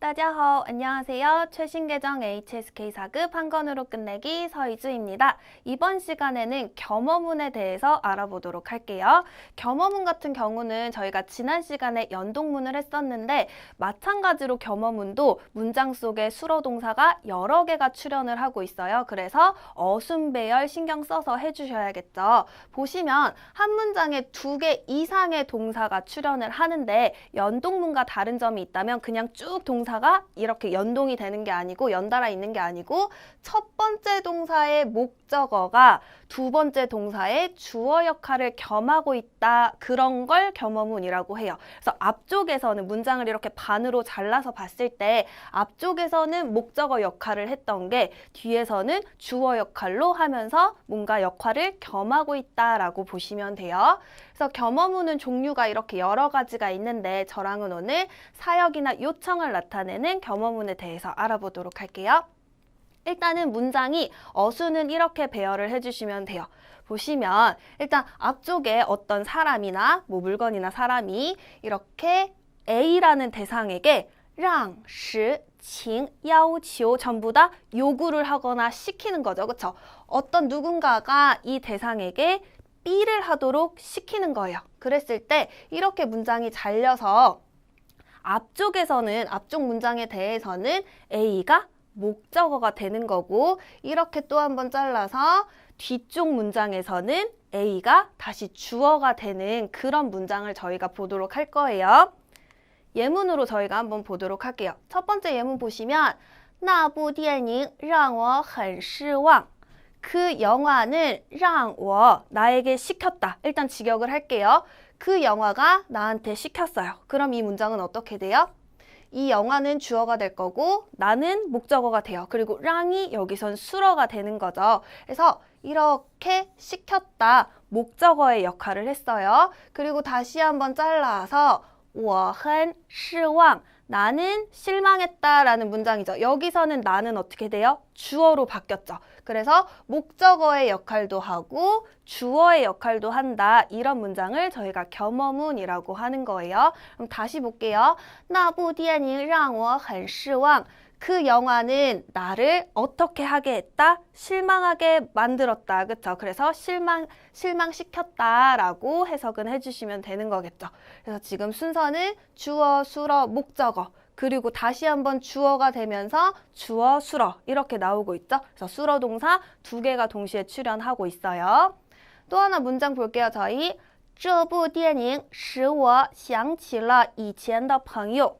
따자허 안녕하세요. 최신 계정 HSK 4급 한 권으로 끝내기 서이주입니다. 이번 시간에는 겸허문에 대해서 알아보도록 할게요. 겸허문 같은 경우는 저희가 지난 시간에 연동문을 했었는데 마찬가지로 겸허문도 문장 속에 수로 동사가 여러 개가 출현을 하고 있어요. 그래서 어순배열 신경 써서 해주셔야겠죠. 보시면 한 문장에 두 개 이상의 동사가 출현을 하는데 연동문과 다른 점이 있다면 그냥 쭉 동사 동사가 이렇게 연동이 되는 게 아니고 연달아 있는 게 아니고 첫 번째 동사의 목적어가 두 번째 동사의 주어 역할을 겸하고 있다. 그런 걸 겸어문이라고 해요. 그래서 앞쪽에서는 문장을 이렇게 반으로 잘라서 봤을 때 앞쪽에서는 목적어 역할을 했던 게 뒤에서는 주어 역할로 하면서 뭔가 역할을 겸하고 있다라고 보시면 돼요. 그래서 겸어문은 종류가 이렇게 여러 가지가 있는데 저랑은 오늘 사역이나 요청을 나타내는 겸어문에 대해서 알아보도록 할게요. 일단은 문장이 어수는 이렇게 배열을 해주시면 돼요. 보시면 일단 앞쪽에 어떤 사람이나 뭐 물건이나 사람이 이렇게 A라는 대상에게 랑, 시, 칭, 야오,치오 전부 다 요구를 하거나 시키는 거죠. 그렇죠? 어떤 누군가가 이 대상에게 B를 하도록 시키는 거예요. 그랬을 때 이렇게 문장이 잘려서 앞쪽에서는 앞쪽 문장에 대해서는 A가 목적어가 되는 거고 이렇게 또 한번 잘라서 뒤쪽 문장에서는 A가 다시 주어가 되는 그런 문장을 저희가 보도록 할 거예요. 예문으로 저희가 한번 보도록 할게요. 첫 번째 예문 보시면 那部电影让我很失望. 그 영화는 让我 나에게 시켰다. 일단 직역을 할게요. 그 영화가 나한테 시켰어요. 그럼 이 문장은 어떻게 돼요? 이 영화는 주어가 될 거고 나는 목적어가 돼요. 그리고 랑이 여기선 수어가 되는 거죠. 그래서 이렇게 시켰다 목적어의 역할을 했어요. 그리고 다시 한번 잘라서 我很失望 나는 실망했다라는 문장이죠. 여기서는 나는 어떻게 돼요? 주어로 바뀌었죠. 그래서 목적어의 역할도 하고 주어의 역할도 한다. 이런 문장을 저희가 겸어문이라고 하는 거예요. 그럼 다시 볼게요. 那部电影让我很失望. 그 영화는 나를 어떻게 하게 했다? 실망하게 만들었다. 그쵸? 그래서 실망, 실망시켰다라고 해석은 해주시면 되는 거겠죠. 그래서 지금 순서는 주어, 수어, 목적어. 그리고 다시 한번 주어가 되면서 주어, 수어 이렇게 나오고 있죠. 그래서 수어 동사 두 개가 동시에 출연하고 있어요. 또 하나 문장 볼게요, 저희. 这部电影使我想起了以前的朋友。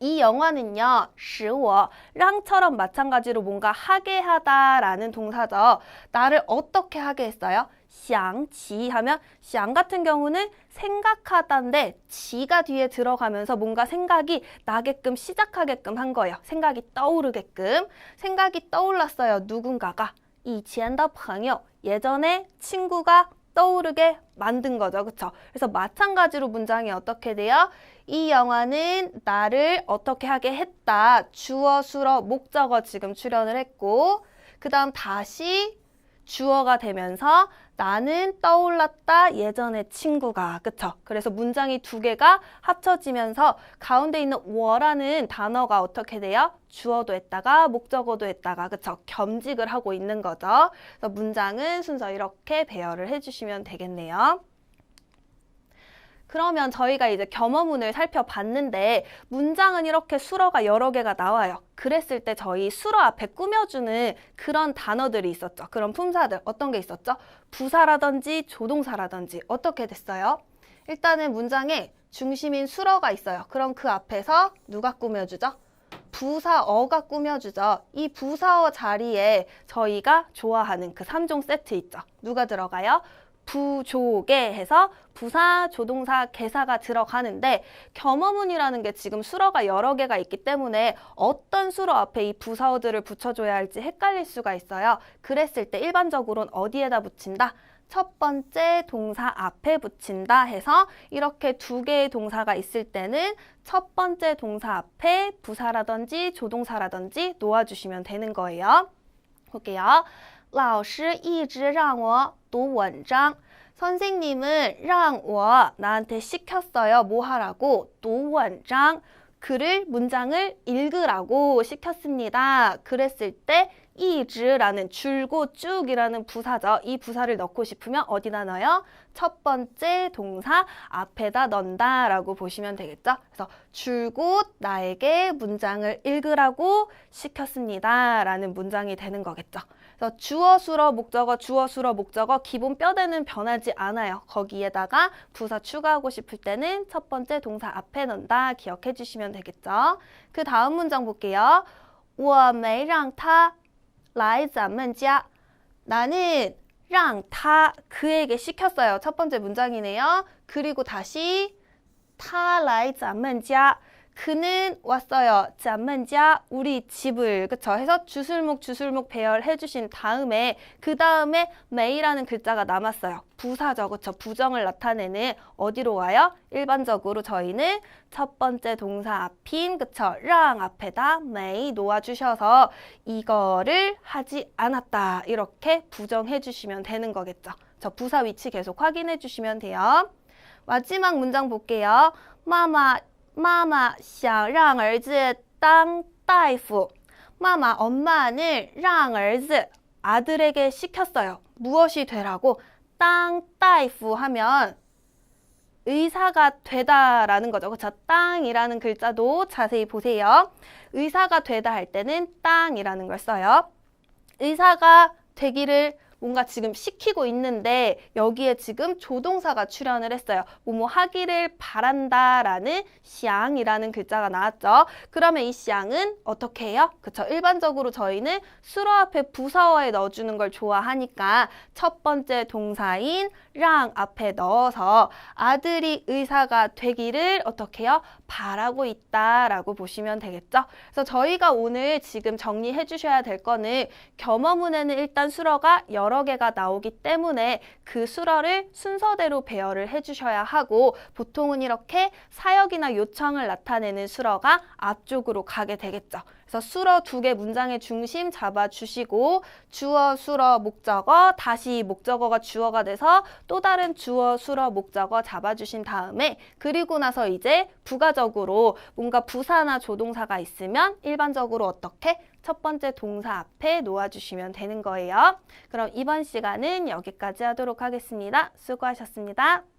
이 영화는요, 使我랑처럼 마찬가지로 뭔가 하게 하다라는 동사죠. 나를 어떻게 하게 했어요? 샹지 하면 샹 같은 경우는 생각하다인데 지가 뒤에 들어가면서 뭔가 생각이 나게끔 시작하게끔 한 거예요. 생각이 떠오르게끔 생각이 떠올랐어요. 누군가가 이지한다 방요 예전에 친구가 떠오르게 만든 거죠. 그렇죠? 그래서 마찬가지로 문장이 어떻게 돼요? 이 영화는 나를 어떻게 하게 했다. 주어, 수어, 목적어 지금 출연을 했고 그 다음 다시 주어가 되면서 나는 떠올랐다 예전의 친구가 그쵸? 그래서 문장이 두 개가 합쳐지면서 가운데 있는 워라는 단어가 어떻게 돼요? 주어도 했다가 목적어도 했다가 그쵸? 겸직을 하고 있는 거죠. 그래서 문장은 순서 이렇게 배열을 해주시면 되겠네요. 그러면 저희가 이제 겸어문을 살펴봤는데 문장은 이렇게 수어가 여러 개가 나와요. 그랬을 때 저희 수어 앞에 꾸며주는 그런 단어들이 있었죠. 그런 품사들 어떤 게 있었죠? 부사라든지 조동사라든지 어떻게 됐어요? 일단은 문장에 중심인 수어가 있어요. 그럼 그 앞에서 누가 꾸며주죠? 부사어가 꾸며주죠. 이 부사어 자리에 저희가 좋아하는 그 3종 세트 있죠. 누가 들어가요? 부조개 해서 부사, 조동사, 개사가 들어가는데 겸어문이라는 게 지금 수어가 여러 개가 있기 때문에 어떤 수어 앞에 이 부사어들을 붙여줘야 할지 헷갈릴 수가 있어요. 그랬을 때 일반적으로는 어디에다 붙인다? 첫 번째 동사 앞에 붙인다 해서 이렇게 두 개의 동사가 있을 때는 첫 번째 동사 앞에 부사라든지 조동사라든지 놓아주시면 되는 거예요. 볼게요. 老师一直让我读文章. 선생님은 让我 나한테 시켰어요. 뭐 하라고? 读文章. 그를 문장을 읽으라고 시켰습니다. 그랬을 때 이즈라는 줄고 쭉이라는 부사죠. 이 부사를 넣고 싶으면 어디다 넣어요? 첫 번째 동사 앞에다 넣는다라고 보시면 되겠죠. 그래서 줄곧 나에게 문장을 읽으라고 시켰습니다라는 문장이 되는 거겠죠. 그래서 주어 수러 목적어 주어 수러 목적어 기본 뼈대는 변하지 않아요. 거기에다가 부사 추가하고 싶을 때는 첫 번째 동사 앞에 넣는다 기억해 주시면 되겠죠. 그 다음 문장 볼게요. 我没让他 来咱们家. 나는 让他 그에게 시켰어요. 첫 번째 문장이네요. 그리고 다시 他来咱们家 그는 왔어요. 자문자 우리 집을 그쵸 해서 주술목 주술목 배열해 주신 다음에 그 다음에 메이라는 글자가 남았어요. 부사죠. 그쵸 부정을 나타내는 어디로 와요? 일반적으로 저희는 첫 번째 동사 앞인 그쵸 랑 앞에다 메이 놓아 주셔서 이거를 하지 않았다. 이렇게 부정해 주시면 되는 거겠죠. 저 부사 위치 계속 확인해 주시면 돼요. 마지막 문장 볼게요. 마마 妈妈想让儿子当大夫. 마마 엄마는 让儿子 아들에게 시켰어요. 무엇이 되라고? 当大夫 하면 의사가 되다라는 거죠. 그렇죠? 땅이라는 글자도 자세히 보세요. 의사가 되다 할 때는 땅이라는 걸 써요. 의사가 되기를 뭔가 지금 시키고 있는데 여기에 지금 조동사가 출연을 했어요. 뭐뭐 하기를 바란다라는 샹이라는 글자가 나왔죠. 그러면 이 샹은 어떻게 해요? 그쵸? 일반적으로 저희는 수로 앞에 부사어에 넣어주는 걸 좋아하니까 첫 번째 동사인 랑 앞에 넣어서 아들이 의사가 되기를 어떻게 해요? 바라고 있다라고 보시면 되겠죠. 그래서 저희가 오늘 지금 정리해 주셔야 될 거는 겸어문에는 일단 수러가 여러 개가 나오기 때문에 그 수러를 순서대로 배열을 해 주셔야 하고 보통은 이렇게 사역이나 요청을 나타내는 수러가 앞쪽으로 가게 되겠죠. 그래서 수러 두 개 문장의 중심 잡아주시고 주어, 수러, 목적어 다시 목적어가 주어가 돼서 또 다른 주어, 수러, 목적어 잡아주신 다음에 그리고 나서 이제 부가 적으로 뭔가 부사나 조동사가 있으면 일반적으로 어떻게 첫 번째 동사 앞에 놓아주시면 되는 거예요. 그럼 이번 시간은 여기까지 하도록 하겠습니다. 수고하셨습니다.